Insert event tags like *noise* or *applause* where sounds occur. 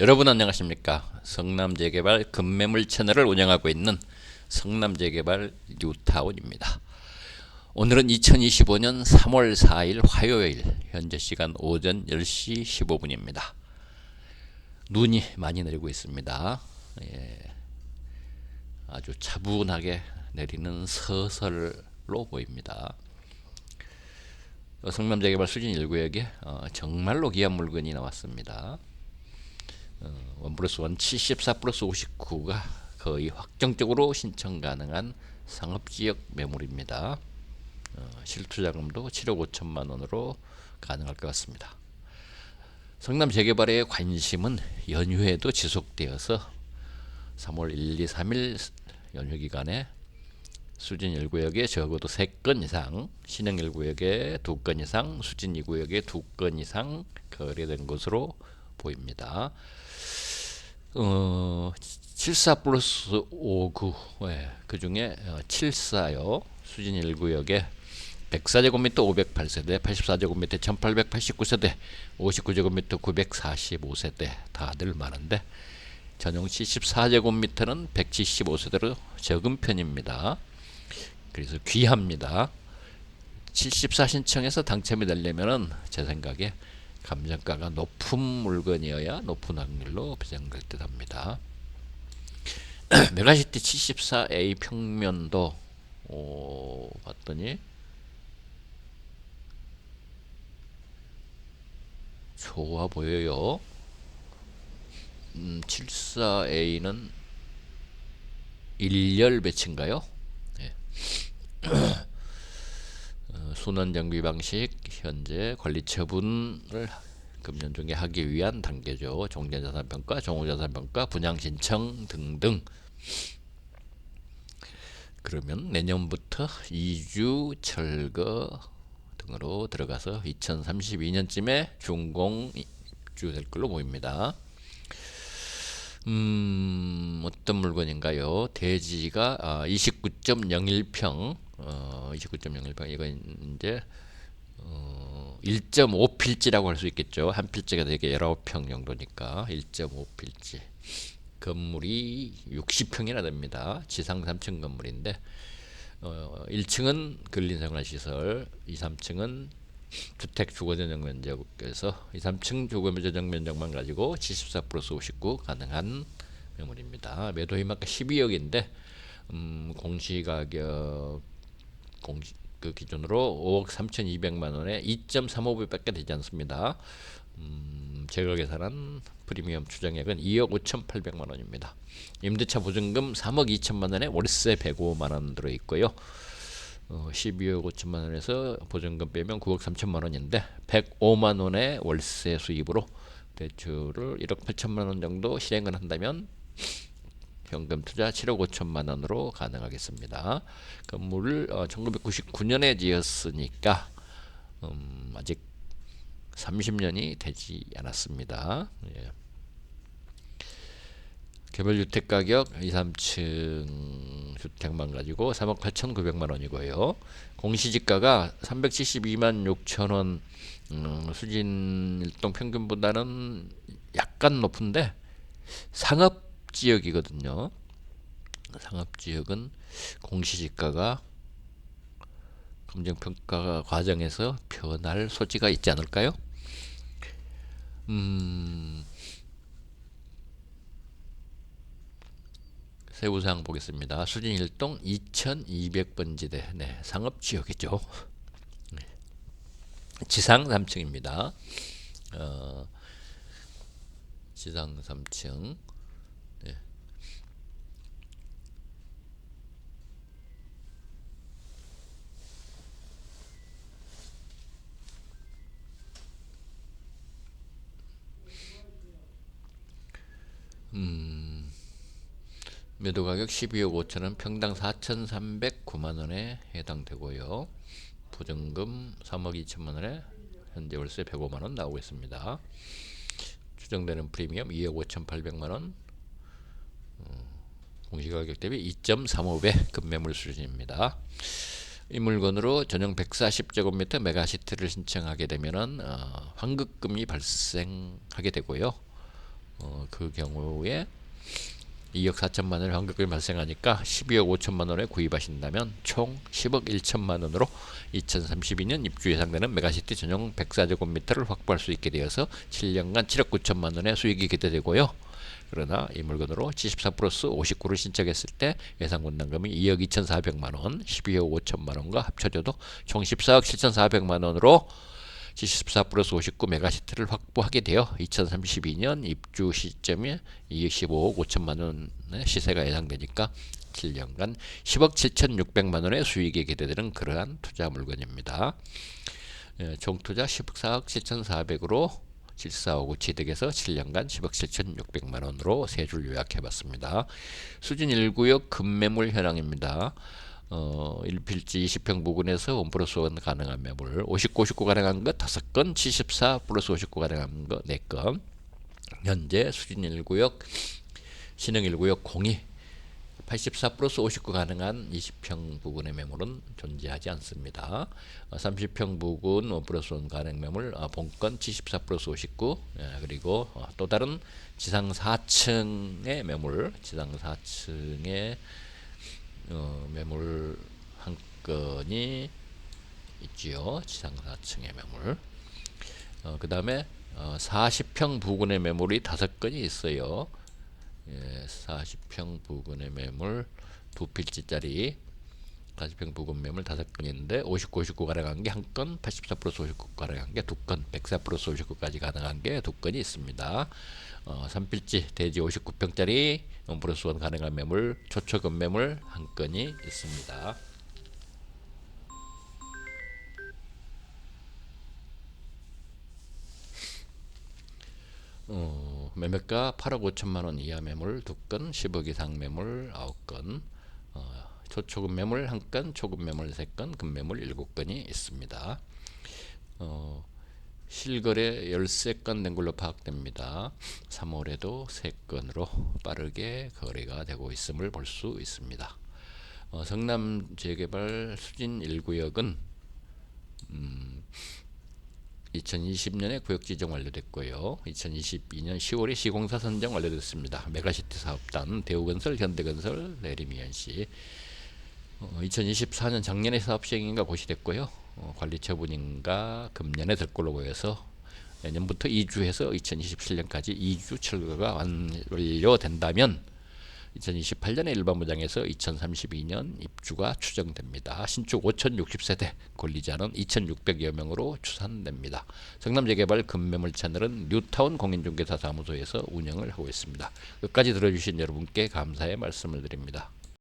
여러분 안녕하십니까? 성남재개발 금매물 채널을 운영하고 있는 성남재개발 뉴타운입니다. 오늘은 2025년 3월 4일 화요일 현재 시간 오전 10시 15분입니다. 눈이 많이 내리고 있습니다. 예, 아주 차분하게 내리는 서설로 보입니다. 어, 성남재개발 수진 1구역에 어, 정말로 귀한 물건이 나왔습니다. 어, 원 플러스 원 74 플러스 59가 거의 확정적으로 신청 가능한 상업지역 매물입니다. 어, 실투자금도 7억 5천만 원으로 가능할 것 같습니다. 성남 재개발의 관심은 연휴에도 지속되어서 3월 1, 2, 3일 연휴 기간에 수진 1구역에 적어도 3건 이상, 신형 1구역에 2건 이상, 수진 2구역에 2건 이상 거래된 것으로 보입니다. 어, 74 플러스 59, 예, 그 중에 어, 74요. 수진 1구역에 104제곱미터 508세대, 84제곱미터 1889세대, 59제곱미터 945세대 다들 많은데 전용 74제곱미터는 175세대로 적은 편입니다. 그래서 귀합니다. 74 신청해서 당첨이 되려면은 제 생각에 감정가가 높은 물건이어야 높은 확률로 배정될 듯 합니다. *clears throat* 메가시티 74A 평면도 오, 봤더니 좋아 보여요. 음, 74A는 1열 배치인가요? 네. *clears throat* 어, 순환 정비 방식 현재 관리 처분을 금년 중에 하기 위한 단계죠. 종전자산 평가, 종후자산 평가, 분양 신청 등등. 그러면 내년부터 이주 철거 등으로 들어가서 2032년쯤에 준공 입주될 걸로 보입니다. 음, 어떤 물건인가요? 대지가 아, 29.01평, 어, 29.01평 이건 이제 어, 1.5필지라고 할 수 있겠죠. 한 필지가 되게 19평 정도니까 1.5필지. 건물이 60평이나 됩니다. 지상 3층 건물인데 어, 1층은 근린생활시설, 2, 3층은 주택 주거전용 면적에서 2, 3층 주거전용 면적만 가지고 74 플러스 59 가능한 매물입니다. 매도 희망가 12억인데 음, 공시가격 공시 그 기준으로 5억 3,200만 원에 2.35배밖에 되지 않습니다. 음, 제가 계산한 프리미엄 추정액은 2억 5,800만 원입니다. 임대차 보증금 3억 2천만 원에 월세 105만 원 들어 있고요. 어, 12억 5천만 원에서 보증금 빼면 9억 3천만 원인데 105만 원의 월세 수입으로 대출을 1억 8천만 원 정도 실행을 한다면 현금 투자 7억 5천만 원으로 가능하겠습니다. 건물을 어, 1999년에 지었으니까 음, 아직 30년이 되지 않았습니다. 예. 개별 주택 가격 2, 3층 주택만 가지고 3억 8천9백만 원이고요. 공시지가가 372만 6천 원 음, 수진 일동 평균보다는 약간 높은데 상업 지역이거든요. 상업 지역은 공시지가가 검증평가 과정에서 변할 소지가 있지 않을까요? 음, 세부사항 보겠습니다. 수진 1동 2200번 지대 네, 상업지역이죠. 네. 지상 3층입니다. 어, 지상 3층 네. 음, 매도 가격 12억 5천원, 평당 4,309만 원에 해당되고요. 보증금 3억 2천만 원에 현재 월세 105만 원 나오고 있습니다. 추정되는 프리미엄 2억 5,800만 원. 공시가격 대비 2.35배 급매물 수준입니다. 이 물건으로 전용 140제곱미터 메가시트를 신청하게 되면은 어, 환급금이 발생하게 되고요. 어, 그 경우에 2억 4천만 원의 환급금이 발생하니까 12억 5천만 원에 구입하신다면 총 10억 1천만 원으로 2032년 입주 예상되는 메가시티 전용 104제곱미터를 확보할 수 있게 되어서 7년간 7억 9천만 원의 수익이 기대되고요. 그러나 이 물건으로 74 플러스 59를 신청했을 때 예상 분담금이 2억 2,400만 원, 12억 5천만 원과 합쳐져도 총 14억 7,400만 원으로 74 플러스 59 메가시트를 확보하게 되어 2032년 입주 시점에 25억 5천만 원의 시세가 예상되니까 7년간 10억 7,600만 원의 수익이 기대되는 그러한 투자 물건입니다. 예, 총 투자 14억 7,400으로 7459 취득해서 7년간 10억 7,600만 원으로 세 줄 요약해봤습니다. 수진 1구역 급매물 현황입니다. 어, 1필지 20평 부근에서 1 플러스 1 가능한 매물 59, 59 가능한 것 5건 74 플러스 59 가능한 것 4건 현재 수진 1구역 신흥 1구역 공이 84 플러스 59 가능한 20평 부근의 매물은 존재하지 않습니다. 어, 30평 부근 1 플러스 1 가능 매물 어, 본건 74 플러스 59 예, 그리고 어, 또 다른 지상 4층의 매물 지상 4층의 어, 매물 한 건이 있지요. 지상 4층의 매물. 어, 그 다음에 어, 40평 부근의 매물이 다섯 건이 있어요. 예, 40평 부근의 매물 두 필지짜리 40평 부근 매물 다섯 건인데 59, 59 가능한 게한 건, 84 플러스 59 가능한 게두 건, 104 플러스 59까지 가능한 게두 건이 있습니다. 어, 3필지 대지 59평짜리 1 플러스 1 가능한 매물, 초초금 매물 한 건이 있습니다. 어, 매매가 8억 5천만 원 이하 매물 두 건, 10억 이상 매물 9건, 어, 초초금 매물 한 건, 초금 매물 세 건, 금매물 일곱 건이 있습니다. 어, 실거래 13건 된 걸로 파악됩니다. 3월에도 3건으로 빠르게 거래가 되고 있음을 볼 수 있습니다. 어, 성남 재개발 수진 1구역은 음, 2020년에 구역 지정 완료됐고요. 2022년 10월에 시공사 선정 완료됐습니다. 메가시티 사업단 대우건설, 현대건설, 내리미연시. 어, 2024년 작년에 사업 시행인가 고시됐고요. 어, 관리 처분인가 금년에 될 걸로 보여서 내년부터 2주해서 2027년까지 2주 철거가 완료된다면 2028년에 일반 무장에서 2032년 입주가 추정됩니다. 신축 5,060세대 권리자는 2,600여 명으로 추산됩니다. 성남재개발 금매물 채널은 뉴타운 공인중개사 사무소에서 운영을 하고 있습니다. 끝까지 들어주신 여러분께 감사의 말씀을 드립니다.